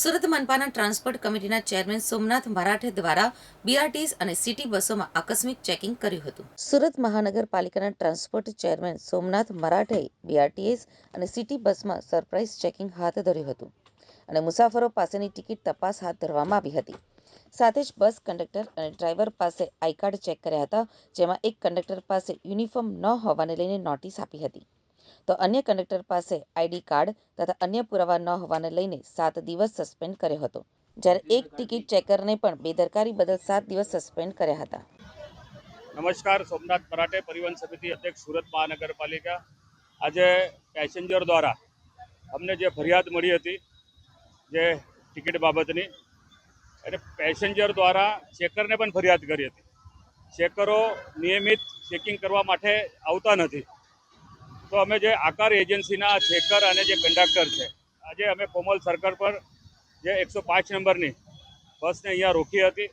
સુરત મનપાના ટ્રાન્સપોર્ટ કમિટીના ચેરમેન સોમનાથ મરાઠે દ્વારા બીઆરટીએસ અને સિટી બસોમાં આકસ્મિક ચેકિંગ કર્યું હતું. સુરત મહાનગરપાલિકાના transport chairman Somnath Marathe BRTS અને સિટી બસમાં સરપ્રાઇઝ ચેકિંગ હાથ ધર્યું હતું અને મુસાફરો પાસેની ટિકિટ તપાસ હાથ ધરવામાં આવી હતી. સાથે જ બસ કંડક્ટર અને ડ્રાઈવર પાસે આઈ કાર્ડ ચેક કર્યા હતા, જેમાં એક કંડક્ટર પાસે યુનિફોર્મ ન હોવાને લઈને નોટિસ આપી હતી. તો અન્ય કંડક્ટર પાસે આઈડી કાર્ડ તથા અન્ય પુરાવા ન હોવાને લઈને સાત દિવસ સસ્પેન્ડ કર્યો હતો. જ્યારે એક ટિકિટ ચેકરને પણ બેદરકારી બદલ સાત દિવસ સસ્પેન્ડ કર્યા હતા. નમસ્કાર સોમનાથ મરાઠે પરિવહન સમિતિ અધ્યક્ષ સુરત મહાનગરપાલિકા. આજે પેસેન્જર દ્વારા અમને જે ફરિયાદ મળી હતી જે ટિકિટ બાબતની અને પેસેન્જર દ્વારા ચેકરને પણ ફરિયાદ કરી હતી. ચેકરો નિયમિત ચેકિંગ કરવા માટે આવતા નથી. તો અમે જે આકાર એજન્સીના ચેકર અને જે કંડક્ટર છે, આજે અમે કોમલ સર્કલ પર જે એકસો પાંચ નંબરની બસને અહીંયા રોકી હતી.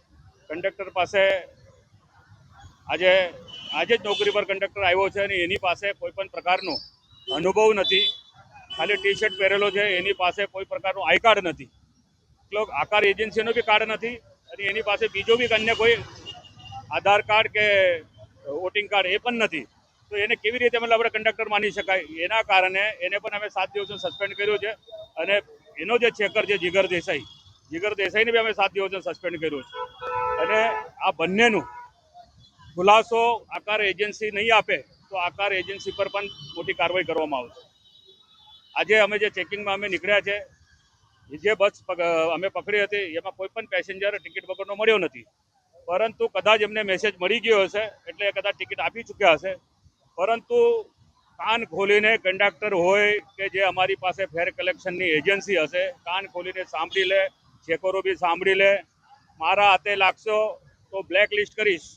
કંડક્ટર પાસે આજે આજે જ નોકરી પર કંડક્ટર આવ્યો છે અને એની પાસે કોઈ પણ પ્રકારનો અનુભવ નથી. ખાલી ટી શર્ટ પહેરેલો છે, એની પાસે કોઈ પ્રકારનું આઈ કાર્ડ નથી. એટલો આકાર એજન્સીનો બી કાર્ડ નથી અને એની પાસે બીજો બી અન્ય કોઈ આધાર કાર્ડ કે વોટિંગ કાર્ડ એ પણ નથી. તો એને કેવી રીતે મતલબ આપણે કંડક્ટર માની શકાય? એના કારણે એને પણ અમે સાત દિવસનો સસ્પેન્ડ કર્યો છે અને એનો જે ચેકર છે, જીગર દેસાઈ, જીગર દેસાઈને બી અમે સાત દિવસનો સસ્પેન્ડ કર્યો છે. અને આ બંનેનું ખુલાસો આકાર એજન્સી નહીં આપે તો આકાર એજન્સી પર પણ મોટી કાર્યવાહી કરવામાં આવશે. આજે અમે જે ચેકિંગમાં અમે નીકળ્યા છે જે બસ અમે પકડી હતી, એમાં કોઈ પણ પેસેન્જર ટિકિટ વગરનો મળ્યો નથી. પરંતુ કદાચ એમને મેસેજ મળી ગયો હશે, એટલે કદાચ ટિકિટ આપી ચૂક્યા હશે પરંતુ કાન ખોલીને કંડક્ટર હોય કે જે અમારી પાસે ફેર કલેક્શનની એજન્સી હશે, કાન ખોલીને સાંભળી લે, ચેકરો બી સાંભળી લે. મારા હાથે લાગશો તો બ્લેક લિસ્ટ કરીશ.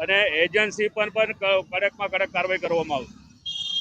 અને એજન્સી પર પણ કડકમાં કડક કાર્યવાહી કરવામાં આવશે.